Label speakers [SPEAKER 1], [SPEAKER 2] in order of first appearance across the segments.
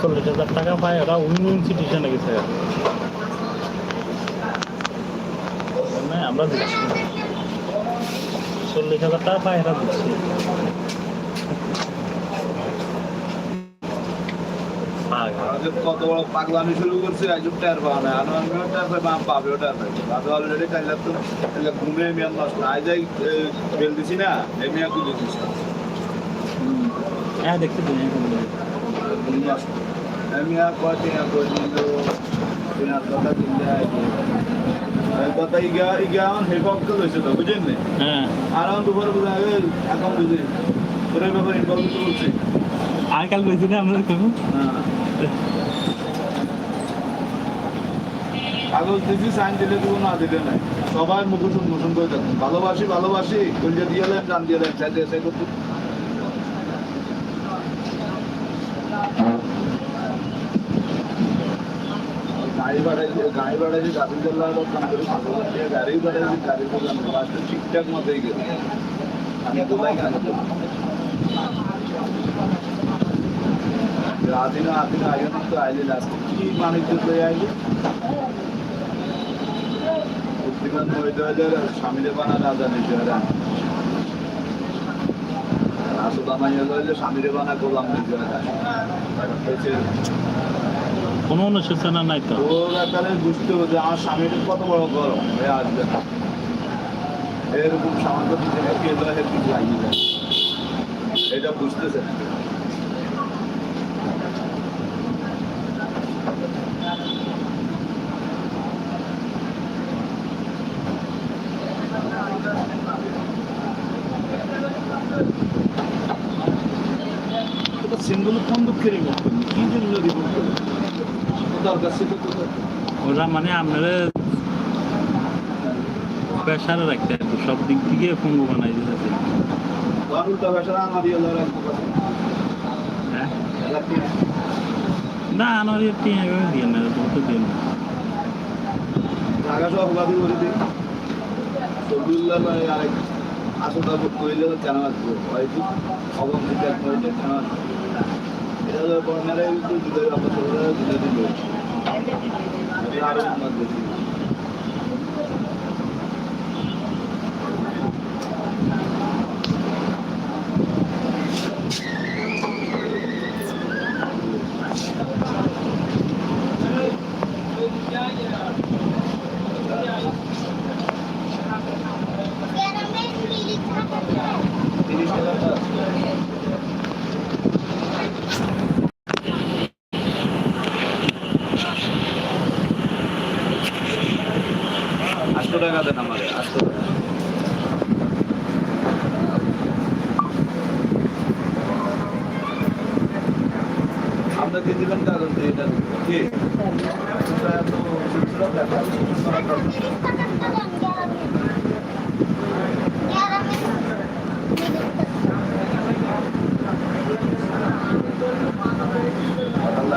[SPEAKER 1] চল্লিশ হাজার টাকা পায় ওরা অন্য ইনস্টিটিউশনে গেছে। মানে আমরা দিচ্ছি চল্লিশ হাজার টাকা পায় এরা দিচ্ছি।
[SPEAKER 2] কত বড় পাগলামি শুরু করছে আজব টায়ার পাওয়া না আর আমিও টায়ার পাই বাম পাবে ওটার পাই। আমি অলরেডি চাইলাম তো তাহলে ঘুমে মিয়ান নষ্ট। আজ যাই বেল দিছি না এই মিয়া কুলি দিছি।
[SPEAKER 1] হ্যাঁ দেখতে দিন
[SPEAKER 2] ঘুম নষ্ট টিয়া কই কথা ইগা ইগা আমার তো লইছে তো বুঝেন না
[SPEAKER 1] হ্যাঁ।
[SPEAKER 2] আর আমার দুপুরে বুঝা গেল এখন বুঝি তোর এই ব্যাপারে ইনভলভ করছে
[SPEAKER 1] আজকাল কইছি না আমরা কইব
[SPEAKER 2] হ্যাঁ। দিছি সাইন দিলে দেবো না দিলে নাই। সবাই মুখোশ উন্মোচন করে থাকুন ভালোবাসি ভালোবাসি কলজা দিয়ে দেন জান দিয়ে করতে গাড়ি ভাড়া গাড়ি ভাড়া যে গাড়ি চালার কাম করি গাড়ি ভাড়া যে গাড়ি চালান লাস্টে ঠিকঠাক মতোই গেল আমি দুলাই কেন আদিন আদিন আগে তো আইলে লাস্ট কি বাণিজ্য লয়ে আইলে বুদ্ধিমান হইতে হইলে স্বামীরে বানা রাজা নিতে হয় আসল আমায় হইলে স্বামীরে বানা গোলাম নিতে হয়
[SPEAKER 1] কোনো অনুশোচনা নাই তো।
[SPEAKER 2] ও ব্যাপারে বুঝতে হবে আমার স্বামীর কত বড় গরম। আসবে এরকম সামান্য এটা বুঝতেছে সিঙ্গল কোন দুঃখের করলি কি জন্য করলি দরকার ছিল
[SPEAKER 1] ওরা মানে আপনারা প্রেশারে রাখতে সব দিক থেকে পঙ্গু বানাই দিতেছে হ্যাঁ। না আমার এটি এভাবে দিয়ে না বলতে দিন
[SPEAKER 2] ঢাকা সভাপতি করে দিই সবুল্লাহ আরেক আসলে কইলে কেন আসব? হয়তো অবস্থিত কেন আসব? এটা হলো বর্ণারে একটু জুড়ে আপনার দেন আমারে দিয়ে দিলাম কাগজ এটা কি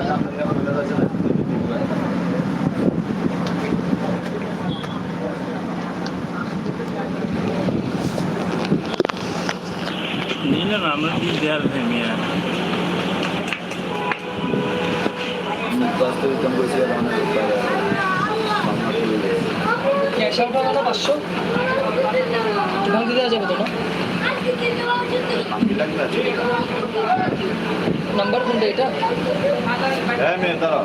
[SPEAKER 2] কাম নিয়ে বলে যাচ্ছে না
[SPEAKER 1] নিলে না আমরা কি দেওয়ার ভেমিয়া
[SPEAKER 2] বাস্তবিক বসে রান্না করতে পারে
[SPEAKER 3] ক্যাশ আউট হবে না পাঁচশো। ভাঙতে দেওয়া যাবে তো না? নাম্বার কোনটা এটা?
[SPEAKER 2] হ্যাঁ মেয়ে দাঁড়াও।